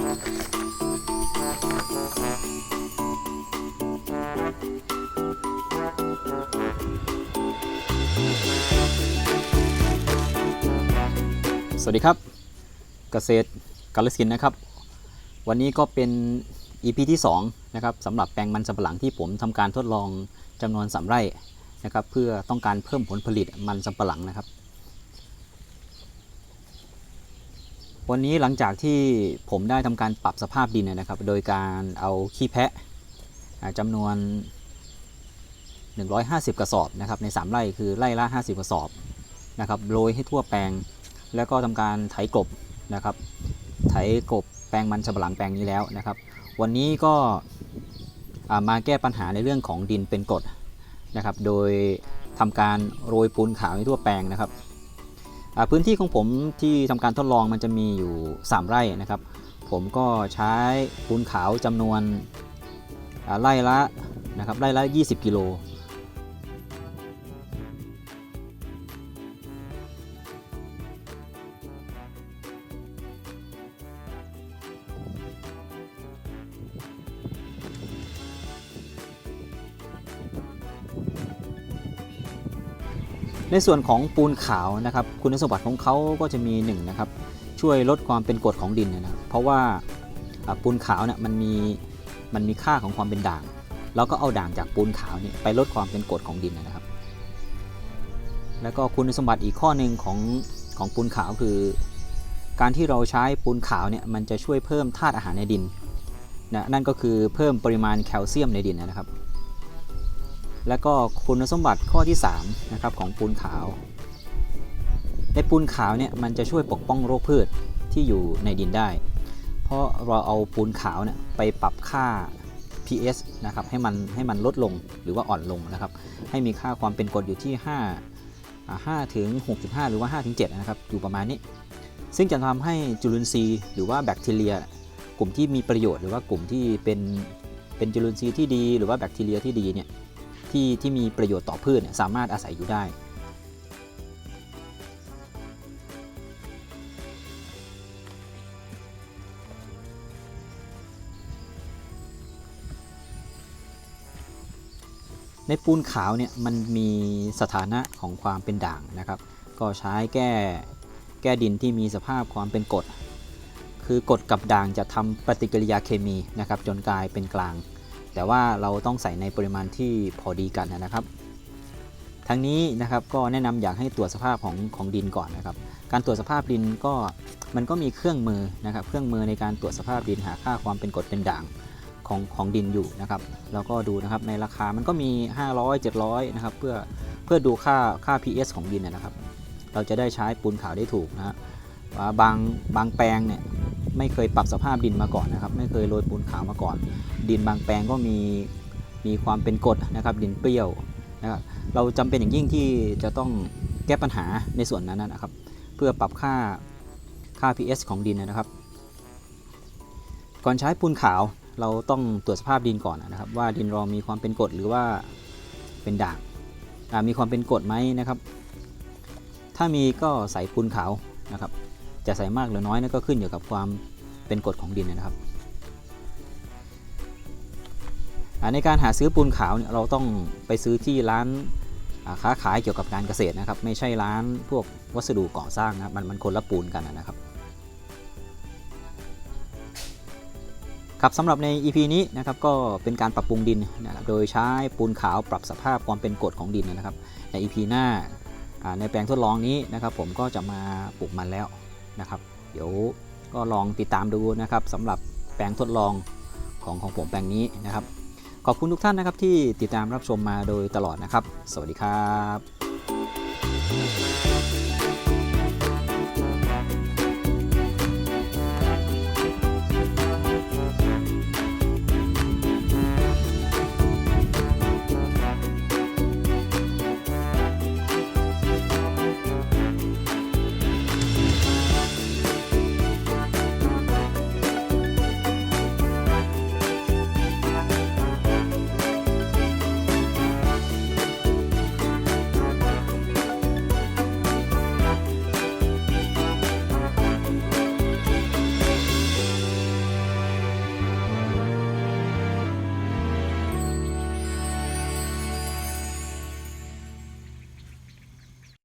สวัสดีครับ เกษตรกาลสินนะครับ วันนี้ก็เป็น EP ที่ 2 นะครับสำหรับแปลงมันสำปะหลังที่ผมทำการทดลองจำนวนสามไร่นะครับ เพื่อต้องการเพิ่มผลผลิตมันสำปะหลังนะครับ วันนี้หลังจากที่ผมได้ทำการปรับสภาพดินนะครับ โดยการเอาขี้แพะอ่าจำนวน 150 กระสอบนะครับใน 3 ไร่คือไร่ละ 50 กระสอบนะครับโรยให้ทั่วแปลง แล้วก็ทำการไถกลบนะครับ ไถกลบแปลงมันสำปะหลังแปลงนี้แล้วนะครับ วันนี้ก็มาแก้ปัญหาในเรื่องของดินเป็นกรดนะครับ โดยทำการโรยปูนขาวให้ทั่วแปลงนะครับ พื้นที่ของผมที่ทำการทดลองมันจะมีอยู่ 3 ไร่นะครับ ผมก็ใช้ปูนขาวจำนวนไร่ละนะครับไร่ละ 20 กิโล ในส่วนของปูนขาวนะครับ คุณสมบัติของเขาก็จะมี1นะครับช่วยลดความเป็นกรดของดินนะครับเพราะว่าปูนขาวเนี่ยมันมีมันมีค่าของความเป็นด่างแล้วก็เอาด่างจากปูนขาวนี่ไปลดความเป็นกรดของดินนะครับ แล้วก็คุณสมบัติอีกข้อหนึ่งของของปูนขาวคือ การที่เราใช้ปูนขาวเนี่ยมันจะช่วยเพิ่มธาตุอาหารในดินนะนั่นก็คือเพิ่มปริมาณแคลเซียมในดินนะครับ แล้วก็คุณสมบัติข้อที่3นะครับของปูนขาว ในปูนขาวเนี่ยมันจะช่วยปกป้องโรคพืชที่อยู่ในดินได้ เพราะเราเอาปูนขาวเนี่ยไปปรับค่า pH นะครับให้มันให้มันลดลงหรือว่าอ่อนลงนะครับให้มีค่าความเป็นกรดอยู่ที่5อ่า5ถึง6.5 หรือว่า5ถึง7นะครับอยู่ประมาณนี้ ซึ่งจะทำให้จุลินทรีย์หรือว่าแบคทีเรีย กลุ่มที่มีประโยชน์หรือว่ากลุ่มที่เป็นเป็นจุลินทรีย์ที่ดี หรือว่าแบคทีเรียที่ดีเนี่ย ที่ที่มีประโยชน์ต่อพืชสามารถอาศัยอยู่ได้ในปูนขาวเนี่ยมันมีสถานะของความเป็นด่างนะครับ ก็ใช้แก้แก้ดินที่มีสภาพความเป็นกรดคือกรดกับด่างจะทำปฏิกิริยาเคมีนะครับ จนกลายเป็นกลาง แต่ว่าเราต้องใส่ในปริมาณที่พอดีกันนะครับ ทั้งนี้นะครับก็แนะนำอยากให้ตรวจสภาพของของดินก่อนนะครับ การตรวจสภาพดินก็มันก็มีเครื่องมือนะครับ เครื่องมือในการตรวจสภาพดินหาค่าความเป็นกรดเป็นด่างของของดินอยู่นะครับแล้วก็ดูนะครับในราคามันก็มี 500 700นะครับเพื่อเพื่อดูค่าค่า pH ของดินนะครับ เราจะได้ใช้ปูนขาวได้ถูกนะฮะว่าบางบางแปลงเนี่ย ไม่เคยปรับสภาพดินมาก่อนนะครับ ไม่เคยโรยปูนขาวมาก่อน ดินบางแปลงก็มีมีความเป็นกรดนะครับ ดินเปรี้ยวนะครับเราจำเป็นอย่างยิ่งที่จะต้องแก้ปัญหาในส่วนนั้นนะครับ เพื่อปรับค่าค่า pH ของดินนะครับ ก่อนใช้ปูนขาวเราต้องตรวจสภาพดินก่อนนะครับ ว่าดินเรามีความเป็นกรดหรือว่าเป็นด่างมีความเป็นกรดไหมนะครับ ถ้ามีก็ใส่ปูนขาวนะครับ จะใส่มากหรือน้อยนั่นก็ขึ้นอยู่กับความเป็นกรดของดินนะครับในการหาซื้อปูนขาวเนี่ยเราต้องไปซื้อที่ร้านค้าขายเกี่ยวกับการเกษตรนะครับ ไม่ใช่ร้านพวกวัสดุก่อสร้างนะครับมันมันคนละปูนกันนะครับครับสำหรับใน EP นี้นะครับก็เป็นการปรับปรุงดินนะครับโดยใช้ปูนขาวปรับสภาพความเป็นกรดของดินนะครับ ใน EP หน้าในแปลงทดลองนี้นะครับ ผมก็จะมาปลูกมันแล้ว นะครับ เดี๋ยวก็ลองติดตามดูนะครับสำหรับแปลงทดลองของของผมแปลงนี้นะครับ ขอบคุณทุกท่านนะครับที่ติดตามรับชมมาโดยตลอดนะครับ สวัสดีครับ